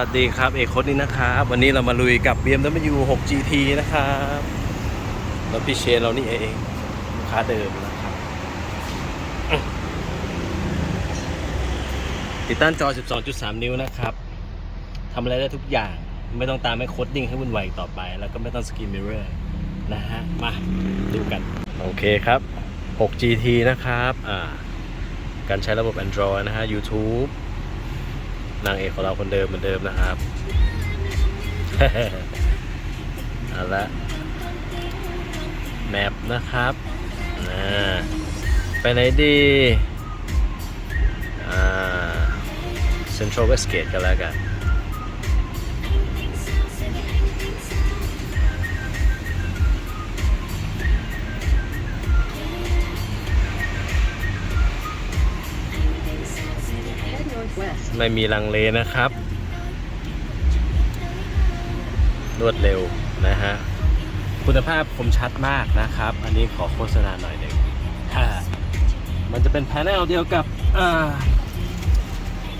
สวัสดีครับเอกคดนี่นะครับวันนี้เรามาลุยกับ BMW 6 GT นะครับรถพี่เชนเรานี่เองลูกค้าเดิมนะครับ ติดตั้งจอ 12.3 นิ้วนะครับทำอะไรได้ทุกอย่างไม่ต้องตามให้โคดดิ้งให้วุ่นวายต่อไป แล้วก็ไม่ต้องสกรีนมิเรอร์นะฮะ มาดูกัน โอเคครับ 6 GT นะครับ อ่า การใช้ระบบ Android นะฮะ YouTube นางเอกของเราคนเดิมเหมือนเดิมนะครับเอาละแมปนะครับไปไหนดีเซ็นทรัลเวสเกตกันแล้วกัน ไม่มีลังเลนะครับ รวดเร็วนะฮะ คุณภาพคมชัดมากนะครับ อันนี้ขอโฆษณาหน่อยหนึ่งมันจะเป็นแผนลเดียวกับ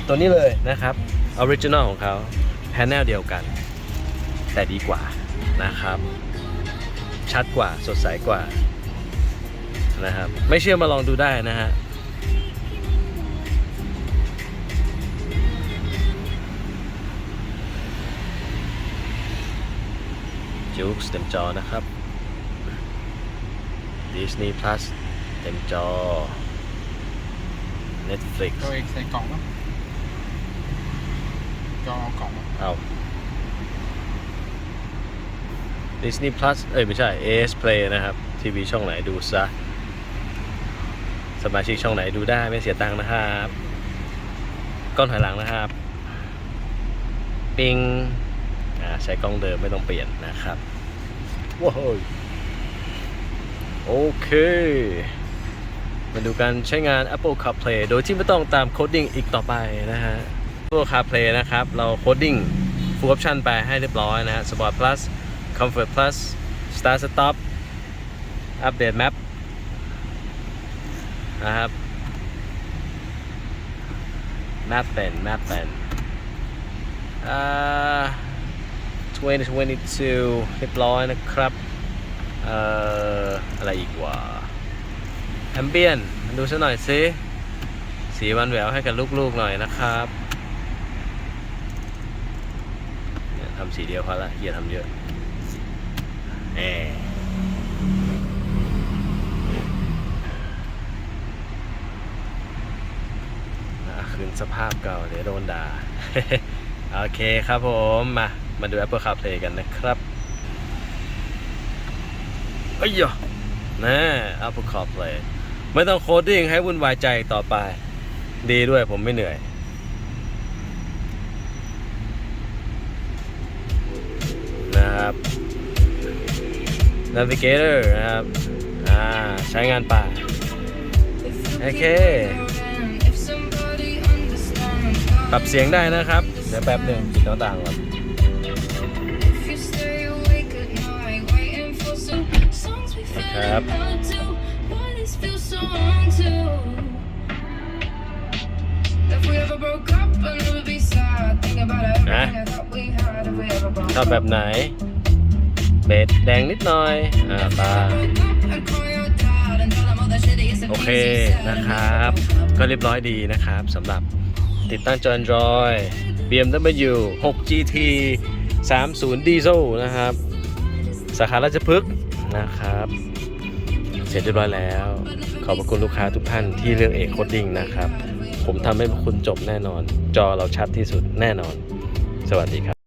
ตัวนี้เลยนะครับออริจินอลของเขาแผนลเดียวกัน แต่ดีกว่านะครับ ชัดกว่าสดใสกว่านะครับ ไม่เชื่อมาลองดูได้นะฮะ จูกเต็มจอนะครับ Disney Plus เต็มจอ Netflix ตัวเองใส่กล่องมั้งจอเอากล่องมั้งเอา Disney Plus เอ้ย ไม่ใช่ AS Play นะครับ ทีวีช่องไหนดูซะ สมาชิกช่องไหนดูได้ไม่เสียตังค์นะครับ ก้อนถอยหลังนะครับ ปิงอ่า ใช้กล้องเดิมไม่ต้องเปลี่ยนนะครับว้าวโอเคมาดูการใช้งาน Apple CarPlay โดยที่ไม่ต้องตามโคดดิ้งอีกต่อไปนะฮะตัว CarPlay นะครับ เราโคดดิ้ง full option ไปให้เรียบร้อยนะฮะ Sport Plus Comfort Plus Start Stop Update Map นะครับ Map เป็น Map เป็นอ่า 2022 เรียบร้อยนะครับ เอ่อ อะไรอีกวะแอมเบียนดูซะหน่อยสิสีวันแหววให้กับลูกๆหน่อยนะครับเนี่ยทำสีเดียวพอละเฮียทำเยอะแหมอะคืนสภาพเก่าเดี๋ยวโดนด่า โอเคครับผม มา มาดู Apple CarPlay กันนะครับเอ้ยยะนะ Apple CarPlay ไม่ต้องโคดดิ้งให้วุ่นวายใจต่อไป ดีด้วยผมไม่เหนื่อย นะครับ Navigator นะครับ อ่า ใช้งานป่า โอเค ปรับเสียงได้นะครับ เดี๋ยวแป๊บหนึ่งปิดหน้าต่างก่อน ครับนะชอบแบบไหน เบสแดงนิดหน่อย อ่าตาโอเคนะครับ ก็เรียบร้อยดีนะครับสำหรับติดตั้งจอ Android BMW 6 GT 30 Diesel นะครับ สาขาราชพฤกษ์ นะครับ เสร็จเรียบร้อยแล้ว ขอบคุณลูกค้าทุกท่านที่เลือกเอกโคดดิ้งนะครับ ผมทำให้คุณจบแน่นอน จอเราชัดที่สุดแน่นอน สวัสดีครับ